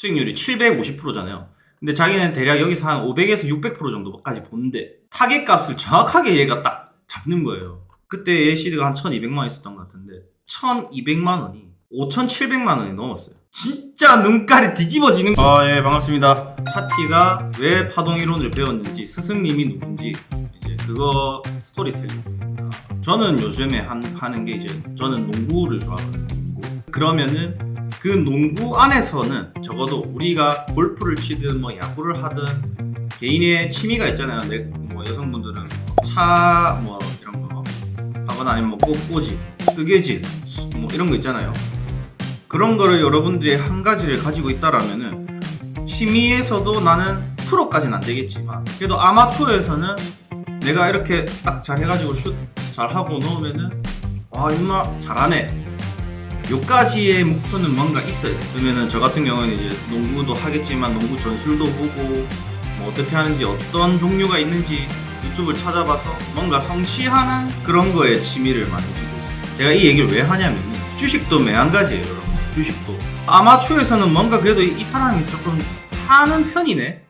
수익률이 750%잖아요. 근데 자기는 대략 여기서 한 500에서 600% 정도까지 본대. 타겟 값을 정확하게 얘가 딱 잡는 거예요. 그때 얘 시드가 한 1200만 원 있었던 것 같은데 1200만 원이 5700만 원이 넘었어요. 진짜 눈깔이 뒤집어지는 거. 아, 예, 반갑습니다. 차티가 왜 파동 이론을 배웠는지, 스승님이 누군지, 이제 그거 스토리텔링 중입니다. 저는 요즘에 한, 하는 게 이제, 저는 농구를 좋아하거든요. 그러면은 그 농구 안에서는 적어도 우리가 골프를 치든 뭐 야구를 하든 개인의 취미가 있잖아요. 내, 뭐 여성분들은 차 뭐 이런 거 하거나 아니면 뭐 꽃꽂이, 뜨개질 뭐 이런 거 있잖아요. 그런 거를 여러분들이 한 가지를 가지고 있다라면은 취미에서도 나는 프로까지는 안 되겠지만 그래도 아마추어에서는 내가 이렇게 딱 잘 해가지고 슛 잘 하고 넣으면은 와 임마 잘하네 요까지의 목표는 뭔가 있어야 돼. 그러면은 저 같은 경우는 이제 농구도 하겠지만 농구 전술도 보고 뭐 어떻게 하는지 어떤 종류가 있는지 유튜브를 찾아봐서 뭔가 성취하는 그런 거에 취미를 많이 두고 있어요 제가 이 얘기를 왜 하냐면은 주식도 매한가지예요 여러분. 주식도. 아마추어에서는 뭔가 그래도 이 사람이 조금 하는 편이네?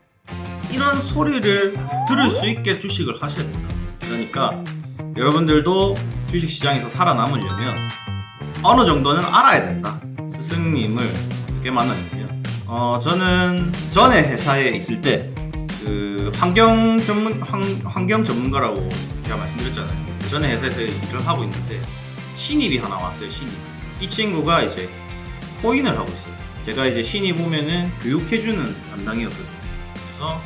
이런 소리를 들을 수 있게 주식을 하셔야 된다. 그러니까 여러분들도 주식시장에서 살아남으려면 어느 정도는 알아야 된다 스승님을 어떻게 만났냐면 어 저는 전에 회사에 있을 때 그 환경 전문 환, 환경 전문가라고 제가 말씀드렸잖아요 전에 회사에서 일을 하고 있는데 신입이 하나 왔어요 신입 이 친구가 이제 코인을 하고 있어요. 제가 이제 신이 보면은 교육해주는 담당이었거든요. 그래서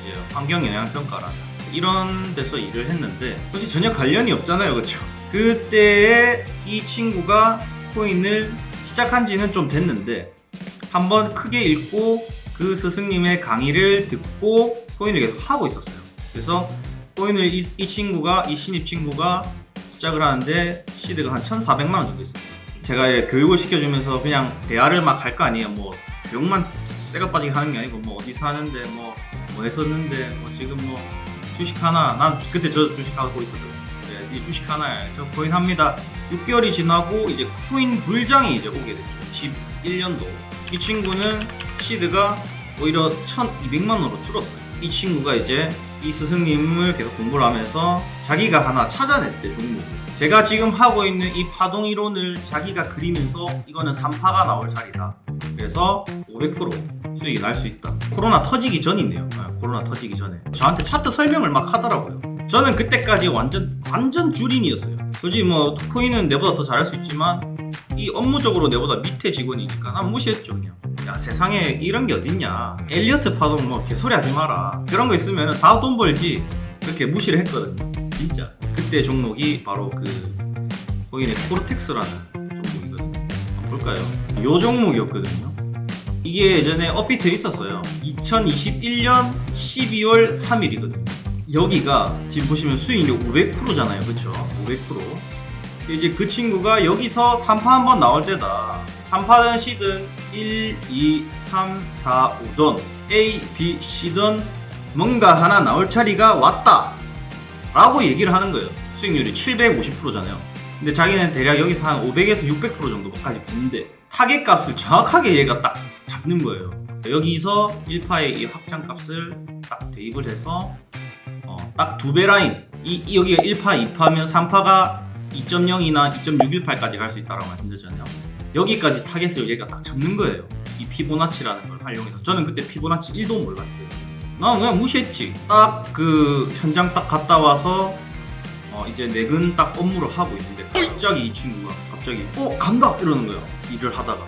이제 환경 영향 평가라는 이런 데서 일을 했는데 사실 전혀 관련이 없잖아요, 그렇죠? 그때에 이 친구가 코인을 시작한 지는 좀 됐는데 한번 크게 읽고 그 스승님의 강의를 듣고 코인을 계속 하고 있었어요. 그래서 코인을 이, 이 친구가 이 신입 친구가 시작을 하는데 시드가 한 1,400만 원 정도 있었어요. 제가 교육을 시켜주면서 그냥 대화를 막 할 거 아니에요. 뭐 교육만 쇠가 빠지게 하는 게 아니고 뭐 어디서 하는데 뭐, 뭐 했었는데 뭐 지금 뭐 주식 하나 난 그때 저 주식 하고 있었거든요. 네, 이 주식 하나 저 코인 합니다. 6개월이 지나고 이제 코인 불장이 이제 오게 됐죠. 11년도 이 친구는 시드가 오히려 1,200만 원으로 줄었어요. 이 친구가 이제 이 스승님을 계속 공부를 하면서 자기가 하나 찾아냈대 종목. 제가 지금 하고 있는 이 파동 이론을 자기가 그리면서 이거는 3파가 나올 자리다. 그래서 500% 수익이 날 수 있다. 코로나 터지기 전이네요. 아, 코로나 터지기 전에 저한테 차트 설명을 막 하더라고요. 저는 그때까지 완전 완전 주린이었어요. 솔직히 뭐 코인은 내보다 더 잘할 수 있지만 이 업무적으로 내보다 밑에 직원이니까 난 무시했죠 그냥. 야 세상에 이런 게 어딨냐. 엘리어트 파동 뭐 개소리 하지 마라. 그런 거 있으면 다 돈 벌지. 그렇게 무시를 했거든요. 진짜. 그때 종목이 바로 그 코인의 코르텍스라는 종목이거든요. 볼까요? 요 종목이었거든요. 이게 예전에 업비트에 있었어요. 2021년 12월 3일이거든요. 여기가 지금 보시면 수익률 500%잖아요. 그쵸? 500%. 이제 그 친구가 여기서 3파 한번 나올 때다. 3파든 C든 1, 2, 3, 4, 5던 A, B, C든 뭔가 하나 나올 자리가 왔다. 라고 얘기를 하는 거예요. 수익률이 750%잖아요. 근데 자기는 대략 여기서 한 500에서 600% 정도까지 보는데 타겟 값을 정확하게 얘가 딱 잡는 거예요. 여기서 1파의 이 확장 값을 딱 대입을 해서 어, 딱 두 배 라인 이, 이 여기가 1파, 2파면 3파가 2.0이나 2.618까지 갈 수 있다고 말씀드렸잖아요. 여기까지 타겟을 얘가 딱 잡는 거예요. 이 피보나치라는 걸 활용해서 저는 그때 피보나치 1도 몰랐죠. 나 그냥 무시했지. 딱 그 현장 딱 갔다 와서 어 이제 내근 딱 업무를 하고 있는데 갑자기 이 친구가 갑자기 어 간다 이러는 거예요. 일을 하다가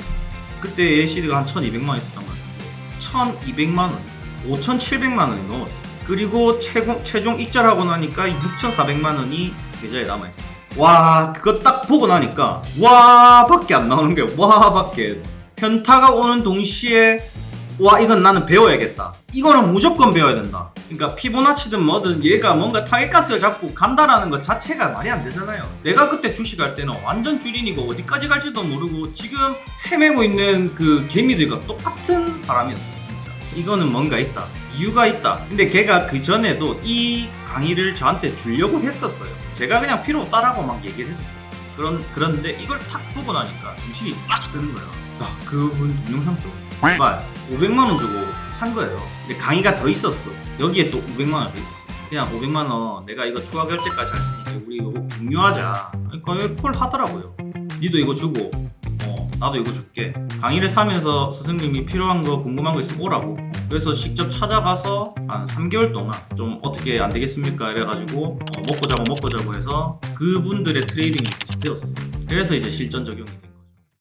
그때 ACD가 한 1,200만 원 있었던 것 같은데 1,200만 원, 5,700만 원이 넘었어요. 그리고 최고, 최종 입찰하고 나니까 6,400만 원이 계좌에 남아 있어요. 와 그거 딱 보고 나니까 와 밖에 안 나오는 거예요. 와밖에 현타가 오는 동시에 와 이건 나는 배워야겠다. 이거는 무조건 배워야 된다. 그러니까 피보나치든 뭐든 얘가 뭔가 타겟가스를 잡고 간다라는 것 자체가 말이 안 되잖아요. 내가 그때 주식할 때는 완전 주린이고 어디까지 갈지도 모르고 지금 헤매고 있는 그 개미들과 똑같은 사람이었어요. 이거는 뭔가 있다. 이유가 있다. 근데 걔가 그 전에도 이 강의를 저한테 주려고 했었어요. 제가 그냥 필요 없다라고 막 얘기를 했었어요. 그런 그런데 이걸 탁 보고 나니까 정신이 딱 드는 거예요. 야, 그분 동영상 좀 제발 500만 원 주고 산 거예요. 근데 강의가 더 있었어. 여기에 또 500만 원 더 있었어. 그냥 500만 원 내가 이거 추가 결제까지 할 테니까 우리 이거 공유하자. 그러니까 콜 하더라고요. 니도 이거 주고 어, 나도 이거 줄게. 강의를 사면서 스승님이 필요한 거 궁금한 거 있으면 오라고. 그래서 직접 찾아가서 한 3개월 동안 좀 어떻게 안 되겠습니까? 이래가지고 어, 먹고 자고 먹고 자고 해서 그분들의 트레이딩을 계속 배웠었어요. 그래서 이제 실전 적용이 돼요.